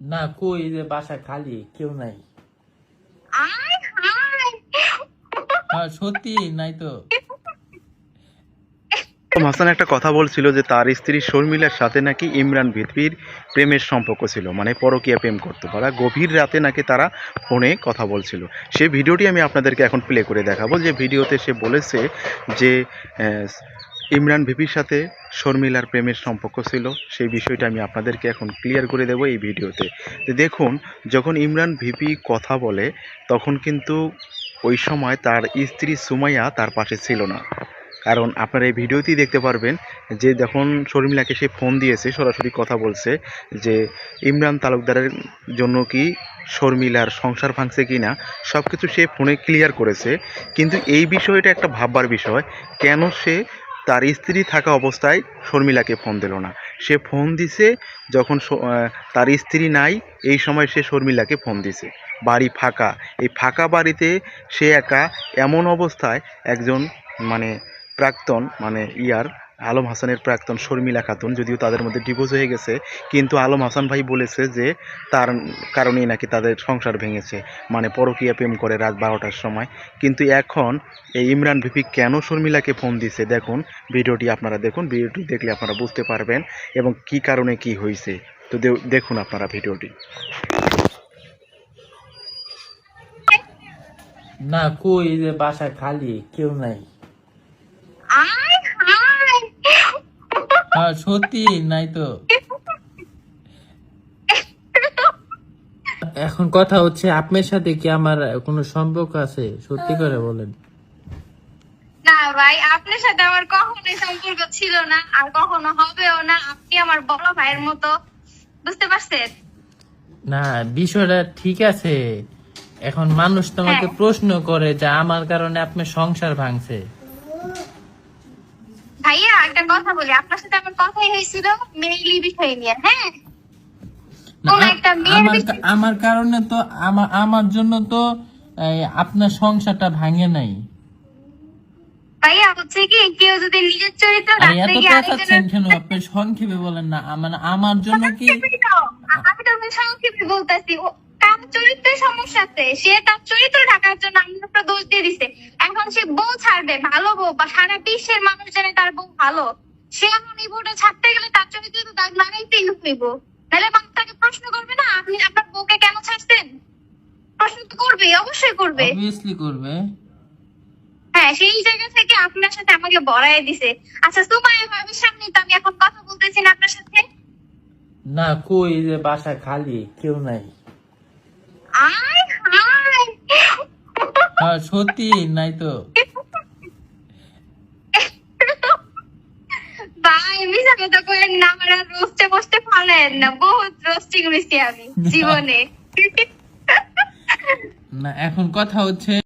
না, কই যে বাসা খালি, কেউ নাই। আয় সত্যি, নাই তো। হাসান একটা কথা বলছিল যে তার স্ত্রী শর্মিলার সাথে নাকি ইমরান ভিতবির প্রেমের সম্পর্ক ছিল মানে পরকীয়া প্রেম করতো। তারা গভীর রাতে নাকি তারা ফোনে কথা বলছিল। সেই ভিডিওটি আমি আপনাদেরকে এখন প্লে করে দেখাবো। যে ভিডিওতে সে বলেছে যে ইমরান ভিপির সাথে শর্মিলার প্রেমের সম্পর্ক ছিল, সেই বিষয়টা আমি আপনাদেরকে এখন ক্লিয়ার করে দেবো এই ভিডিওতে। দেখুন, যখন ইমরান ভিপি কথা বলে, তখন কিন্তু ওই সময় তার স্ত্রী সুমাইয়া তার পাশে ছিল না। কারণ আপনারা এই ভিডিওতেই দেখতে পারবেন যে যখন শর্মিলাকে সে ফোন দিয়েছে, সরাসরি কথা বলছে যে, ইমরান তালুকদারের জন্য কি শর্মিলার সংসার ভাঙছে কি না? সব কিছু সে ফোনে ক্লিয়ার করেছে। কিন্তু এই বিষয়টা একটা ভাববার বিষয়, কেন সে তার স্ত্রী থাকা অবস্থায় শর্মিলাকে ফোন দিল না। সে ফোন দিছে যখন তার স্ত্রী নাই, এই সময় সে শর্মিলাকে ফোন দিছে। বাড়ি ফাঁকা। এই ফাঁকা বাড়িতে সে একা এমন অবস্থায় একজন মানে প্রাক্তন মানে ইয়ার আলম হাসানের প্রাক্তন শর্মিলা খাতুন, যদিও তাদের মধ্যে ডিভোর্স হয়ে গেছে, কিন্তু আলম হাসান ভাই বলেছে যে তার কারণেই নাকি তাদের সংসার ভেঙেছে মানে পরকীয়া প্রেম করে রাত বারোটার সময়। কিন্তু এখন এই ইমরান ভিপি কেন শর্মিলাকে ফোন দিছে? দেখুন, ভিডিওটি আপনারা দেখুন, ভিডিওটি দেখলে আপনারা বুঝতে পারবেন এবং কি কারণে কি হয়েছে। তো দেখুন আপনারা ভিডিওটি। না, কই যে বাসা খালি, কেউ নাই আয় হায় আর সত্যি নাই তো। এখন কথা হচ্ছে আপনার সাথে কি আমার কোনো সম্পর্ক আছে? সত্যি করে বলেন। না ভাই আপনার সাথে আমার কখনোই সম্পর্ক ছিল না আর কখনো হবেও না। আপনি আমার বড় ভাইয়ের মতো। বুঝতে পারছেন? না বিষয়টা ঠিক আছে। এখন মানুষ তোমাকে হ্যাঁ। প্রশ্ন করে যে আমার কারণে আপনার সংসার ভাঙছে। ভাইয়া একটা কথা বলি। আপনার সাথে আমার কথাই হয়েছিল মেইলি বিষয় নিয়ে হ্যাঁ? আমার কারণে তো আমার আমার জন্য তো আপনার সংসারটা ভাঙে নাই। ভাইয়া হচ্ছে কি কেউ যদি নিজের চরিত্র রাখতে গিয়ে আরেকজনের কেন? আপনি সংক্ষেপে বলেন না। মানে আমার জন্য কি আমি তো সংক্ষেপে বলতেছি। চরিত্রের সমস্যা আছে। সে তার চরিত্র ঢাকার জন্য আমার দোষ দিয়ে দিছে। এখন সে বউ ছাড়বে ভালো বউ বা সারা বিশ্বের মানুষ জানে তার বউ ভালো। সে এখন এই বউটা ছাড়তে গেলে তার চরিত্রে তো দাগ লাগাইতেই হইব। তাহলে মানুষ তাকে প্রশ্ন করবে না আপনি আপনার বউকে কেন ছাড়ছেন? প্রশ্ন তো করবে অবশ্যই করবে। অবভিয়াসলি করবে। হ্যাঁ সেই জায়গা থেকে আপনার সাথে আমাকে বড়াই দিছে। আচ্ছা সুমাইয়া ভাবির সামনে তো আমি এখন কথা বলতেছি না আপনার সাথে। না কই যে বাসা খালি কেউ নাই আয় হায় আর সত্যি নাই তো। ভাই মিশা কথা কইেন না আমার আর রোস্টে বসতে না। বহুত রোস্টিং আমি জীবনে। না এখন কথা হচ্ছে